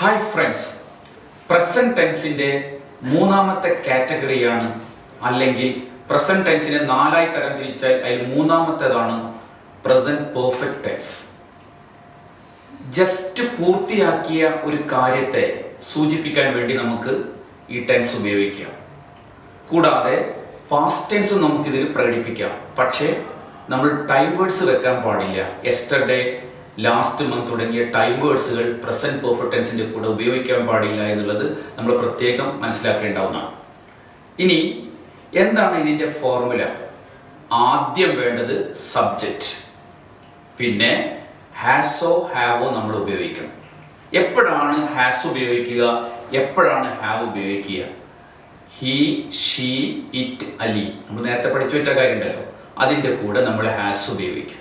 Hi friends present ടെൻസിന്റെ മൂന്നാമത്തെ കാറ്റഗറിയാണ് അല്ലെങ്കിൽ present ടെൻസിനെ നാലായി തരം തിരിച്ചാൽ അതിൽ മൂന്നാമത്തേതാണ് പ്രസന്റ് പെർഫെക്റ്റ് ടെൻസ് ജസ്റ്റ് പൂർത്തിയാക്കിയ ഒരു കാര്യത്തെ സൂചിപ്പിക്കാൻ വേണ്ടി നമുക്ക് ഈ ടെൻസ് ഉപയോഗിക്കാം. കൂടാതെ പാസ്റ്റ് ടെൻസും നമുക്കിതിൽ പ്രകടിപ്പിക്കാം. പക്ഷേ നമ്മൾ ടൈം വേർഡ്സ് വെക്കാൻ പാടില്ല. എസ്റ്റർഡേ ലാസ്റ്റ് മന്ത് തുടങ്ങിയ ടൈം വേർഡ്സുകൾ പ്രസന്റ് പെർഫെക്റ്റ് ടെൻസിന്റെ കൂടെ ഉപയോഗിക്കാൻ പാടില്ല എന്നുള്ളത് നമ്മൾ പ്രത്യേകം മനസ്സിലാക്കേണ്ട ഒന്നാണ് ഇനി എന്താണ് ഇതിന്റെ ഫോർമുല ആദ്യം വേണ്ടത് സബ്ജക്റ്റ് പിന്നെ ഹാസോ ഹാവോ നമ്മൾ ഉപയോഗിക്കണം. എപ്പോഴാണ് ഹാസ് ഉപയോഗിക്കുക? എപ്പോഴാണ് ഹാവ് ഉപയോഗിക്കുക? ഹി ഷീ ഇറ്റ് അലി നമ്മൾ നേരത്തെ പഠിച്ചു വെച്ച കാര്യമുണ്ടല്ലോ. അതിന്റെ കൂടെ നമ്മൾ ഹാസ് ഉപയോഗിക്കും.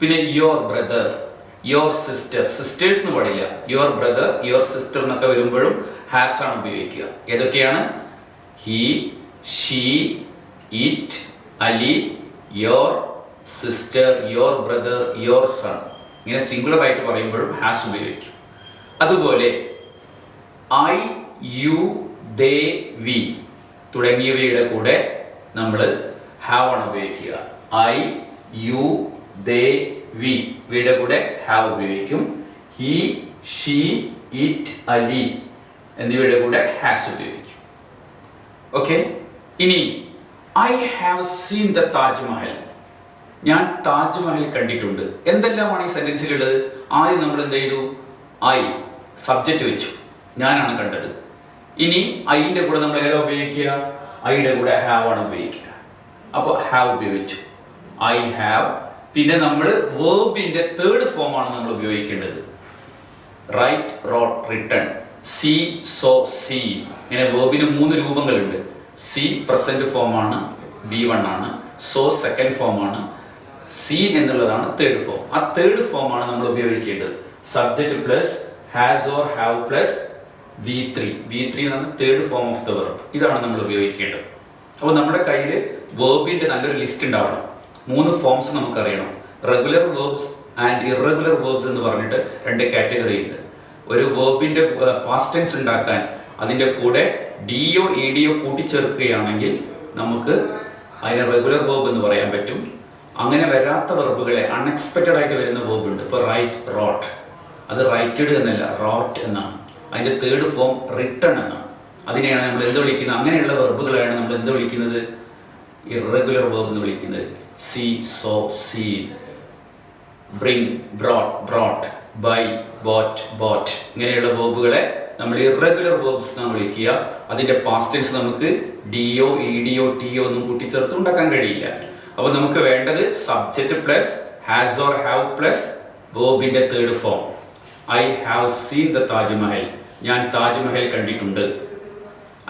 പിന്നെ your brother your sister sisters എന്ന് പാടില്ല. യുവർ ബ്രദർ യുവർ സിസ്റ്റർ എന്നൊക്കെ വരുമ്പോഴും ഹാസ് ആണ് ഉപയോഗിക്കുക. ഏതൊക്കെയാണ്? He she it Ali your sister your brother your son ഇങ്ങനെ സിംഗുലർ ആയിട്ട് പറയുമ്പോഴും ഹാസ് ഉപയോഗിക്കും. അതുപോലെ ഐ യു ദേ വി തുടങ്ങിയവയുടെ കൂടെ നമ്മൾ ഹാവ് ആണ് ഉപയോഗിക്കുക. I you they we. വിയുടെ കൂടെ ഹാവ് ഉപയോഗിക്കും. ഹി ഷീ ഇറ്റ് അലി എന്നിവയുടെ കൂടെ ഹാസ് ഉപയോഗിക്കും. ഓക്കെ ഇനി I have seen the Taj Mahal ഞാൻ താജ്മഹൽ കണ്ടിട്ടുണ്ട്. എന്തെല്ലാമാണ് ഈ സെന്റൻസിലുള്ളത് ആദ്യം നമ്മൾ എന്ത് ചെയ്തു? ഐ സബ്ജക്റ്റ് വെച്ചു. ഞാനാണ് കണ്ടത്. ഇനി ഐന്റെ കൂടെ നമ്മൾ ഏതാ ഉപയോഗിക്കുക? ഐയുടെ കൂടെ ഹാവ് ആണ് ഉപയോഗിക്കുക. അപ്പോൾ ഹാവ് ഉപയോഗിച്ചു. ഐ ഹാവ് പിന്നെ നമ്മൾ വേർബിന്റെ തേർഡ് ഫോം ആണ് നമ്മൾ ഉപയോഗിക്കേണ്ടത്. Write wrote written see saw see ഇങ്ങനെ വേർബിന് മൂന്ന് രൂപങ്ങളുണ്ട്. സി പ്രസന്റ് ഫോം ആണ് ബി വൺ ആണ് സോ സെക്കൻഡ് ഫോം ആണ് സീൻ എന്നുള്ളതാണ് തേർഡ് ഫോം ആ തേർഡ് ഫോം ആണ് നമ്മൾ ഉപയോഗിക്കേണ്ടത്. Subject plus has or have plus V three V three എന്ന് പറഞ്ഞാൽ third form of the verb ഇതാണ് നമ്മൾ ഉപയോഗിക്കേണ്ടത്. അപ്പോൾ നമ്മുടെ കയ്യിൽ വേർബിന്റെ നല്ലൊരു ലിസ്റ്റ് ഉണ്ടാവണം. മൂന്ന് forms നമുക്കറിയണം. Regular verbs and irregular verbs എന്ന് പറഞ്ഞിട്ട് രണ്ട് കാറ്റഗറി ഉണ്ട്. ഒരു പാസ്റ്റ് ടെൻസ് ഉണ്ടാക്കാൻ അതിന്റെ കൂടെ ഡിഒ ഇ ഡിഒ കൂട്ടിച്ചേർക്കുകയാണെങ്കിൽ നമുക്ക് അതിനെ റെഗുലർ വേർബ് എന്ന് പറയാൻ പറ്റും. അങ്ങനെ വരാത്ത വെർബുകളെ അൺഎക്സ്പെക്റ്റഡ് ആയിട്ട് വരുന്ന വേർബ് ഉണ്ട്. ഇപ്പോൾ റൈറ്റ് റോട്ട് അത് റൈറ്റഡ് എന്നല്ല റോട്ട് എന്നാണ്. അതിന്റെ തേർഡ് ഫോം റിട്ടേൺ എന്നാണ്. അതിനെയാണ് നമ്മൾ എന്ത് വിളിക്കുന്നത്? അങ്ങനെയുള്ള വെർബുകളെയാണ് നമ്മൾ എന്ത് വിളിക്കുന്നത്? ഇറഗുലർ വേർബ് എന്ന് വിളിക്കുന്നത് see saw seen bring brought brought buy bought bought ഇങ്ങനെയുള്ള വേർബുകളെ നമ്മൾ ഇറഗുലർ വേർബ്സ് എന്നാണ് വിളിക്കുക. അതിന്റെ പാസ്റ്റൻസ് നമുക്ക് D or E D or T or ഒന്നും കൂട്ടിച്ചേർത്ത് ഉണ്ടാക്കാൻ കഴിയില്ല. അപ്പോൾ നമുക്ക് വേണ്ടത് subject plus has or have plus വേർബിന്റെ third form I have seen the Taj Mahal ഞാൻ താജ്മഹൽ കണ്ടിട്ടുണ്ട്.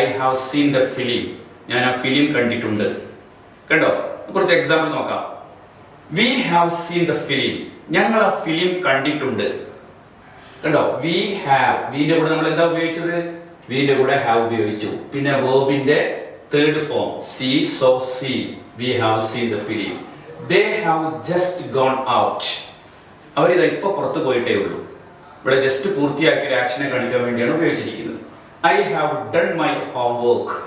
I have seen the film ഞാൻ ആ ഫിലിം കണ്ടിട്ടുണ്ട്. കണ്ടോ? കുറച്ച് എക്സാമ്പിൾ നോക്കാം. We have seen the film ഞങ്ങൾ ആ ഫിലിം കണ്ടിട്ടുണ്ട്. കണ്ടോ? വി ഹാവ് വിന്റെ കൂടെ നമ്മൾ എന്താ ഉപയോഗിച്ചത്? വിന്റെ കൂടെ ഹാവ് ഉപയോഗിച്ചു. പിന്നെ വേർബിന്റെ third form see saw seen we have seen the film they have just gone out അവരിത് ഇപ്പൊ പുറത്തു പോയിട്ടേ ഉള്ളൂ. ഇവിടെ ജസ്റ്റ് പൂർത്തിയാക്കിയ ഒരു ആക്ഷനെ കാണിക്കാൻ വേണ്ടിയാണ് ഉപയോഗിച്ചിരിക്കുന്നത്. I have done my homework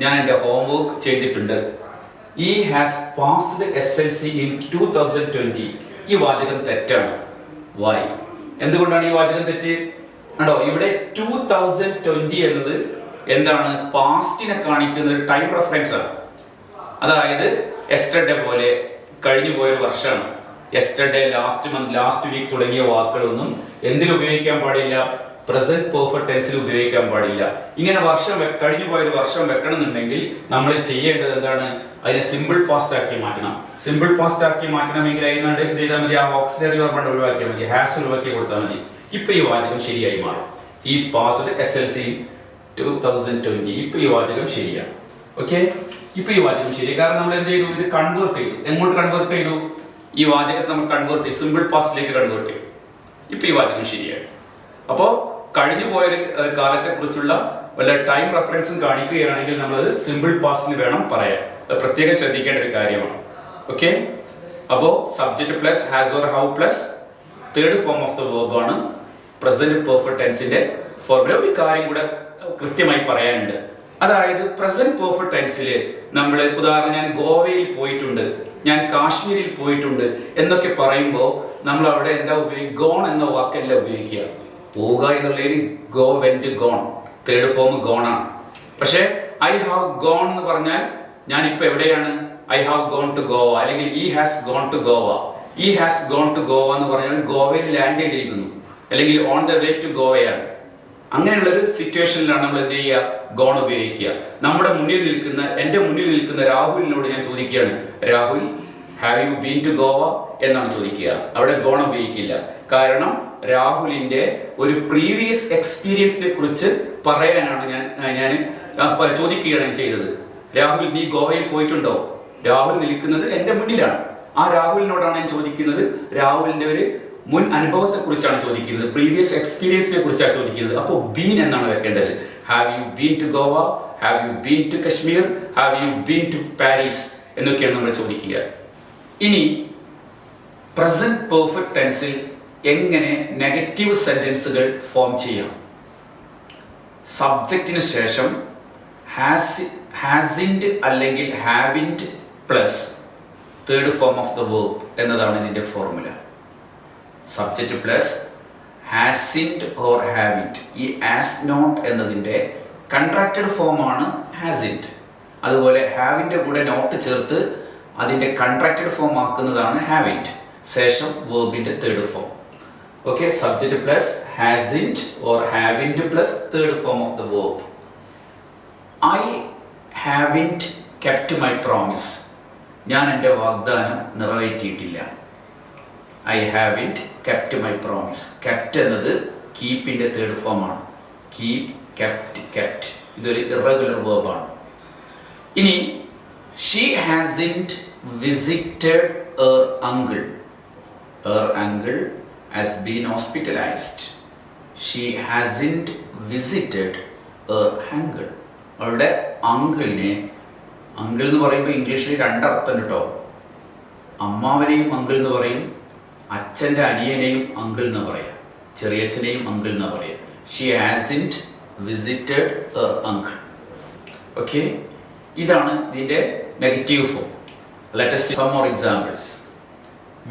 ഞാൻ എന്റെ ഹോംവർക്ക് ചെയ്തിട്ടുണ്ട്. He has passed S L C in two thousand twenty ഈ വാചകം തെറ്റാണ്. വൈ എന്തുകൊണ്ടാണ് ഈ വാചകം തെറ്റ്? കണ്ടോ ഇവിടെ ടൂ തൗസൻഡ് ട്വന്റി എന്നത് എന്താണ്? പാസ്റ്റിനെ കാണിക്കുന്ന ഒരു ടൈം റെഫറൻസ് ആണ്. അതായത് എസ്റ്റർഡേ പോലെ കഴിഞ്ഞു പോയൊരു വർഷമാണ്. Yesterday last month last week തുടങ്ങിയ വാക്കുകളൊന്നും എന്തിൽ ഉപയോഗിക്കാൻ പാടില്ല. പ്രസന്റ് പെർഫെക്റ്റ് ടെൻസിൽ ഉപയോഗിക്കാൻ പാടില്ല. ഇങ്ങനെ വർഷം കഴിഞ്ഞു പോയൊരു വർഷം വെക്കണമെന്നുണ്ടെങ്കിൽ നമ്മൾ ചെയ്യേണ്ടത് എന്താണ്? അതിനെ സിമ്പിൾ പാസ്റ്റ് ആക്കി മാറ്റണം. സിമ്പിൾ പാസ്റ്റ് ആക്കി മാറ്റണമെങ്കിൽ അതിനാണ്ട് എന്ത് ചെയ്താൽ മതി? ആ ഓക്സിലറി വർബണ്ട് ഒഴിവാക്കിയാൽ മതി. ഹാസ് ഒഴിവാക്കി കൊടുത്താൽ മതി. ഇപ്പൊ ഈ വാചകം ശരിയായി മാറും. He passed S L C two thousand twenty ഇപ്പൊ ഈ വാചകം ശരിയാണ്. ഓക്കെ ഇപ്പൊ ഈ വാചകം ശരി കാരണം നമ്മൾ എന്ത് ചെയ്തു? ഇത് കൺവേർട്ട് ചെയ്തു. എങ്ങോട്ട് കൺവേർട്ട് ചെയ്തു? ഈ വാചകത്തെ നമ്മൾ കൺവേർട്ട് ചെയ്തു. സിമ്പിൾ പാസ്റ്റിലേക്ക് കൺവേർട്ട് ചെയ്തു. ഇപ്പൊ ഈ വാചകം ശരിയാണ് അപ്പോൾ കഴിഞ്ഞു പോയ ഒരു കുറിച്ചുള്ള വല്ല ടൈം റെഫറൻസും കാണിക്കുകയാണെങ്കിൽ നമ്മളത് സിമ്പിൾ പാസ്റ്റിൽ വേണം പറയാൻ. പ്രത്യേകം ശ്രദ്ധിക്കേണ്ട ഒരു കാര്യമാണ്. ഓക്കെ? അപ്പോൾ subject plus has or have plus third form of the verb ആണ്. പ്രസന്റ് പെർഫെക്റ്റ് ടെൻസിന്റെ ഫോർമുല ഒരു കാര്യം കൂടെ കൃത്യമായി പറയാനുണ്ട്. അതായത് പ്രസന്റ് പെർഫെക്റ്റ് ടെൻസിൽ നമ്മൾ ഉദാഹരണം ഞാൻ ഗോവയിൽ പോയിട്ടുണ്ട് ഞാൻ കാശ്മീരിൽ പോയിട്ടുണ്ട് എന്നൊക്കെ പറയുമ്പോൾ നമ്മൾ അവിടെ എന്താ ഉപയോഗിക്കുക ഗോൺ എന്ന വാക്കല്ല ഉപയോഗിക്കുക. പോവുക എന്നുള്ളതിന് go went gone third form gone ആണ്. പക്ഷേ ഐ ഹാവ് ഗോൺ എന്ന് പറഞ്ഞാൽ ഞാൻ ഇപ്പൊ എവിടെയാണ്? I have gone to Goa അല്ലെങ്കിൽ he has gone to Goa ഈ ഹാസ് ഗോൺ ടു ഗോവ എന്ന് പറഞ്ഞാൽ ഗോവയിൽ ലാൻഡ് ചെയ്തിരിക്കുന്നു. അല്ലെങ്കിൽ ഓൺ ദ വേ ടു ഗോവയാണ് അങ്ങനെയുള്ള ഒരു സിറ്റുവേഷനിലാണ് നമ്മൾ എന്ത് ചെയ്യുക? ഗോൺ ഉപയോഗിക്കുക. നമ്മുടെ മുന്നിൽ നിൽക്കുന്ന എന്റെ മുന്നിൽ നിൽക്കുന്ന രാഹുലിനോട് ഞാൻ ചോദിക്കുകയാണ്. Rahul have you been to Goa എന്നാണ് ചോദിക്കുക. അവിടെ ഗോൺ ഉപയോഗിക്കില്ല. കാരണം രാഹുലിന്റെ ഒരു പ്രീവിയസ് എക്സ്പീരിയൻസിനെ കുറിച്ച് പറയാനാണ് ഞാൻ ഞാൻ ചോദിക്കുകയാണ് ചെയ്തത്. രാഹുൽ നീ ഗോവയിൽ പോയിട്ടുണ്ടോ? രാഹുൽ നിൽക്കുന്നത് എന്റെ മുന്നിലാണ്. ആ രാഹുലിനോടാണ് ഞാൻ ചോദിക്കുന്നത്. രാഹുലിന്റെ ഒരു മുൻ അനുഭവത്തെ കുറിച്ചാണ് ചോദിക്കുന്നത്. പ്രീവിയസ് എക്സ്പീരിയൻസിനെ കുറിച്ചാണ് ചോദിക്കുന്നത്. അപ്പോൾ ബീൻ എന്നാണ് വെക്കേണ്ടത്. Have you been to Goa have you been to Kashmir have you been to Paris എന്നൊക്കെയാണ് നമ്മൾ ചോദിക്കുക. ഇനി പ്രസന്റ് പെർഫെക്റ്റ് ടെൻസിൽ എങ്ങനെ നെഗറ്റീവ് സെന്റൻസുകൾ ഫോം ചെയ്യാം. സബ്ജക്റ്റിന് ശേഷം ഹാസ് ഹാസിൻഡ് അല്ലെങ്കിൽ haven't plus third form of the verb എന്നതാണ് ഇതിന്റെ formula subject plus hasn't or haven't ഈ ആസ് നോട്ട് എന്നതിന്റെ കൺട്രാക്റ്റഡ് ഫോമാണ് ഹാസിൻഡ് അതുപോലെ ഹാവിന്റെ കൂടെ നോട്ട് ചേർത്ത് അതിന്റെ കൺട്രാക്റ്റഡ് ഫോം ആക്കുന്നതാണ് ഹാവിറ്റ് ശേഷം വേർബിന്റെ third form okay subject plus hasn't or haven't plus third form of the verb I have haven't kept my promise ഞാൻ എന്റെ വാഗ്ദാനം നിറവേറ്റിയിട്ടില്ല. I haven't kept my promise kept എന്നത് കീപ്പിന്റെ തേർഡ് ഫോമാണ് കീപ് കെപ്റ്റ് കെപ്റ്റ് ഇതൊരു irregular വേർബാണ് ഇനി she hasn't visited her uncle her uncle has been hospitalized she hasn't visited her uncle അവളുടെ അങ്കിളിനെ അങ്കിൾ എന്ന് പറയുമ്പോൾ ഇംഗ്ലീഷിൽ രണ്ടർത്ഥം കേട്ടോ അമ്മാവനെയും അങ്കിൾ എന്ന് പറയും അച്ഛന്റെ അനിയനെയും അങ്കിൾ എന്ന് പറയാം. ചെറിയച്ഛനെയും അങ്കിൾ എന്ന് പറയാം. She hasn't visited her uncle okay ഇതാണ് ഇതിന്റെ negative form let some more examples.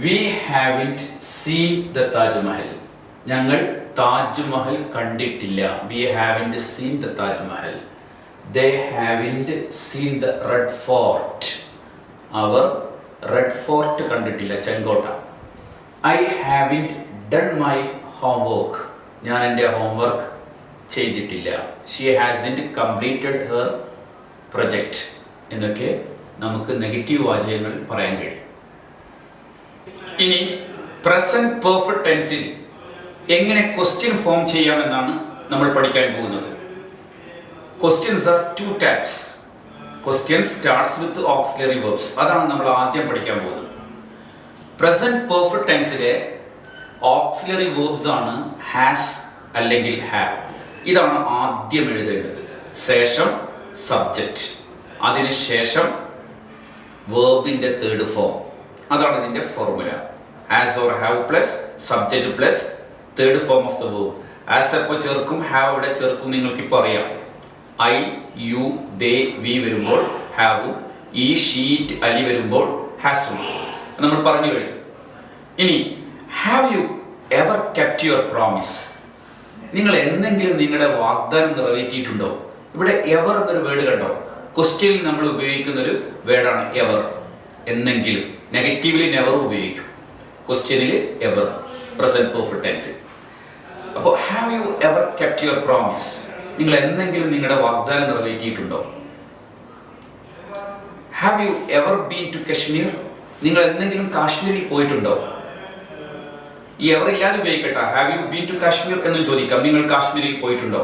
We haven't seen the Taj Mahal. ഞങ്ങൾ താജ് മഹൽ കണ്ടിട്ടില്ല. We haven't seen the Taj Mahal they haven't seen the red fort our red fort കണ്ടിട്ടില്ല ചെങ്കോട്ട. I haven't done my homework ഞാൻ എന്റെ homework ചെയ്തിട്ടില്ല. She hasn't completed her project എന്നൊക്കെ നമുക്ക് negative വാചകങ്ങൾ പറയാൻ കഴിയും. ഇനി പ്രസന്റ് പെർഫെക്റ്റ് ടെൻസിൽ എങ്ങനെ ക്വസ്റ്റ്യൻ ഫോം ചെയ്യാമെന്നാണ് നമ്മൾ പഠിക്കാൻ പോകുന്നത്. Questions are two types question starts with auxiliary verbs അതാണ് നമ്മൾ ആദ്യം പഠിക്കാൻ പോകുന്നത്. പ്രസന്റ് പെർഫെക്റ്റ് ടെൻസിലെ ഓക്സിലറി വേർബ്സ് ആണ് ഹാസ് അല്ലെങ്കിൽ ഹാവ് ഇതാണ് ആദ്യം എഴുതേണ്ടത്. ശേഷം സബ്ജക്റ്റ് അതിനുശേഷം വേർബിന്റെ തേർഡ് ഫോം അതാണ് ഇതിന്റെ formula has or have plus subject plus third form of the verb has എപ്പോൾ ചേർക്കും ഹാവ് ഇവിടെ ചേർക്കും നിങ്ങൾക്കിപ്പോൾ അറിയാം. ഐ യു ദേ വി വരുമ്പോൾ have he she it Ali വരുമ്പോൾ ഹാസും നമ്മൾ പറഞ്ഞു കഴിഞ്ഞു. ഇനി have you ever kept your promise നിങ്ങൾ എന്തെങ്കിലും നിങ്ങളുടെ വാഗ്ദാനം നിറവേറ്റിയിട്ടുണ്ടോ? ഇവിടെ എവർ എന്നൊരു വേർഡ് കണ്ടോ? ക്വസ്റ്റ്യനിൽ നമ്മൾ ഉപയോഗിക്കുന്ന ഒരു വേർഡാണ് എവർ എന്നെങ്കിലും നെഗറ്റീവ്ലി നെവർ ഉപയോഗിക്കും. ക്വസ്റ്റ്യനിൽ എവർ പ്രസന്റ് പെർഫെക്റ്റ് ടെൻസ് അപ്പോൾ have you ever kept your promise നിങ്ങൾ എന്തെങ്കിലും നിങ്ങളുടെ വാഗ്ദാനം നിറവേറ്റിയിട്ടുണ്ടോ? Have you ever been to Kashmir നിങ്ങൾ എന്തെങ്കിലും കാശ്മീരിൽ പോയിട്ടുണ്ടോ? ഈ എവർ ഇല്ലാതെ ഉപയോഗിക്കട്ടെ. Have you been to Kashmir എന്നും ചോദിക്കാം. നിങ്ങൾ കാശ്മീരിൽ പോയിട്ടുണ്ടോ?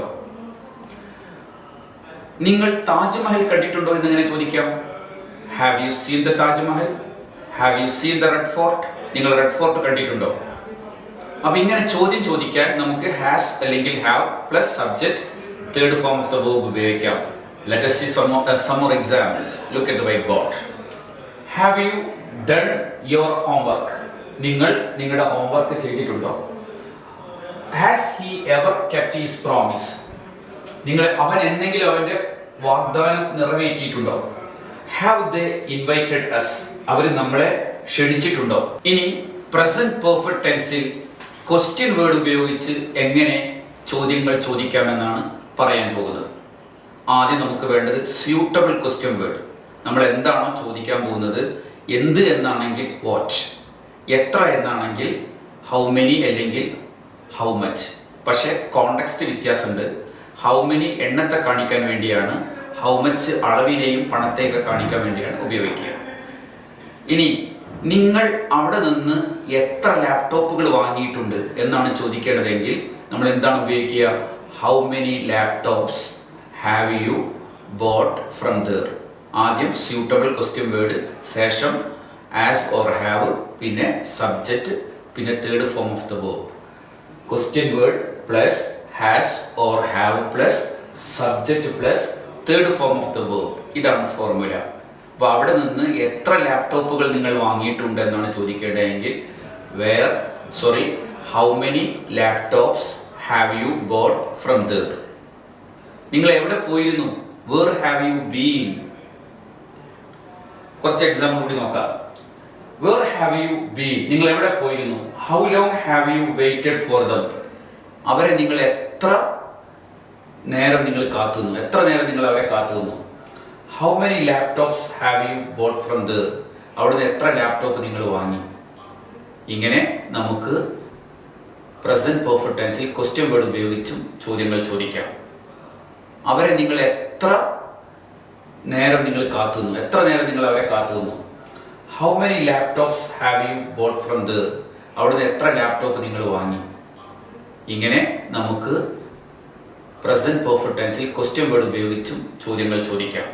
നിങ്ങൾ താജ്മഹൽ കണ്ടിട്ടുണ്ടോ എന്ന് എങ്ങനെ ചോദിക്കാം. Have you seen the Taj Mahal? Have you seen the red fort നിങ്ങൾ റെഡ് ഫോർട്ട് കണ്ടിട്ടുണ്ടോ? അപ്പൊ ഇങ്ങനെ ചോദ്യം ചോദിക്കാൻ നമുക്ക് ഹാസ് അല്ലെങ്കിൽ have plus subject third form of the verb ഉപയോഗിക്കാം. Let us see some uh, some more examples. Look at the whiteboard. Have you done your homework? നിങ്ങൾ നിങ്ങളുടെ ഹോംവർക്ക് ചെയ്തിട്ടുണ്ടോ? Has he ever kept his promise നിങ്ങൾ അവൻ എന്തെങ്കിലും അവന്റെ വാഗ്ദാനം നിറവേറ്റിയിട്ടുണ്ടോ? ഹാവ് ദേ ഇൻവൈറ്റഡ് അസ് അവർ നമ്മളെ ക്ഷണിച്ചിട്ടുണ്ടോ? ഇനി പ്രസന്റ് പെർഫെക്റ്റ് ടെൻസിൽ ക്വസ്റ്റ്യൻ വേർഡ് ഉപയോഗിച്ച് എങ്ങനെ ചോദ്യങ്ങൾ ചോദിക്കാമെന്നാണ് പറയാൻ പോകുന്നത്. ആദ്യം നമുക്ക് വേണ്ടത് സ്യൂട്ടബിൾ ക്വസ്റ്റ്യൻ വേർഡ് നമ്മൾ എന്താണോ ചോദിക്കാൻ പോകുന്നത് എന്ത് എന്നാണെങ്കിൽ വാട്ട് എത്ര എന്നാണെങ്കിൽ ഹൗ മെനി അല്ലെങ്കിൽ ഹൗ മച്ച് പക്ഷേ കോണ്ടെക്സ്റ്റ് വ്യത്യാസമുണ്ട്. ഹൗ മെനി എണ്ണത്തെ കാണിക്കാൻ വേണ്ടിയാണ് ഹൗ മച്ച് അളവിനെയും പണത്തെയൊക്കെ കാണിക്കാൻ വേണ്ടിയാണ് ഉപയോഗിക്കുക. ഇനി നിങ്ങൾ അവിടെ നിന്ന് എത്ര ലാപ്ടോപ്പുകൾ വാങ്ങിയിട്ടുണ്ട് എന്നാണ് ചോദിക്കേണ്ടതെങ്കിൽ നമ്മൾ എന്താണ് ഉപയോഗിക്കുക? How many laptops have you bought from there ആദ്യം സ്യൂട്ടബിൾ ക്വസ്റ്റ്യൻ വേർഡ് ശേഷം ആസ് ഓർ ഹാവ് പിന്നെ സബ്ജക്റ്റ് പിന്നെ third form of the word question word plus has or have plus subject plus third form of the verb ഇതാണ് formula അപ്പോൾ അവിടെ നിന്ന് എത്ര ലാപ്ടോപ്പുകൾ നിങ്ങൾ വാങ്ങിയിട്ടുണ്ട് എന്നാണ് ചോദിക്കേണ്ടതെങ്കിൽ where sorry how many laptops have you bought from there നിങ്ങൾ എവിടെ പോയിരുന്നു? വേർ ഹാവ് യു ബീൻ കുറച്ച് എക്സാമ്പിൾ കൂടി നോക്കാം. വേർ ഹാവ് യു ബീൻ നിങ്ങൾ എവിടെ പോയിരുന്നു? How long have you waited for them അവരെ നിങ്ങൾ എത്ര നേരം നിങ്ങൾ കാത്തുനിന്നു? എത്ര നേരം നിങ്ങൾ അവരെ കാത്തുനിന്നു? How many laptops have you bought from there അവിടുന്ന് എത്ര ലാപ്ടോപ്പ് നിങ്ങൾ വാങ്ങി? ഇങ്ങനെ നമുക്ക് പ്രസന്റ് പെർഫെക്റ്റ് ടെൻസിൽ ക്വസ്റ്റ്യൻ വേർഡ് ഉപയോഗിച്ചും ചോദ്യങ്ങൾ ചോദിക്കാം. അവരെ നിങ്ങൾ എത്ര നേരം നിങ്ങൾ കാത്തുനിന്നു? എത്ര നേരം നിങ്ങൾ അവരെ കാത്തുനിന്നു? How many laptops have you bought from there അവിടുന്ന് എത്ര ലാപ്ടോപ്പ് നിങ്ങൾ വാങ്ങി? ഇങ്ങനെ നമുക്ക് പ്രസന്റ് പെർഫെക്റ്റ് ടെൻസിൽ ക്വസ്റ്റ്യൻ വേർഡ് ഉപയോഗിച്ചും ചോദ്യങ്ങൾ ചോദിക്കാം.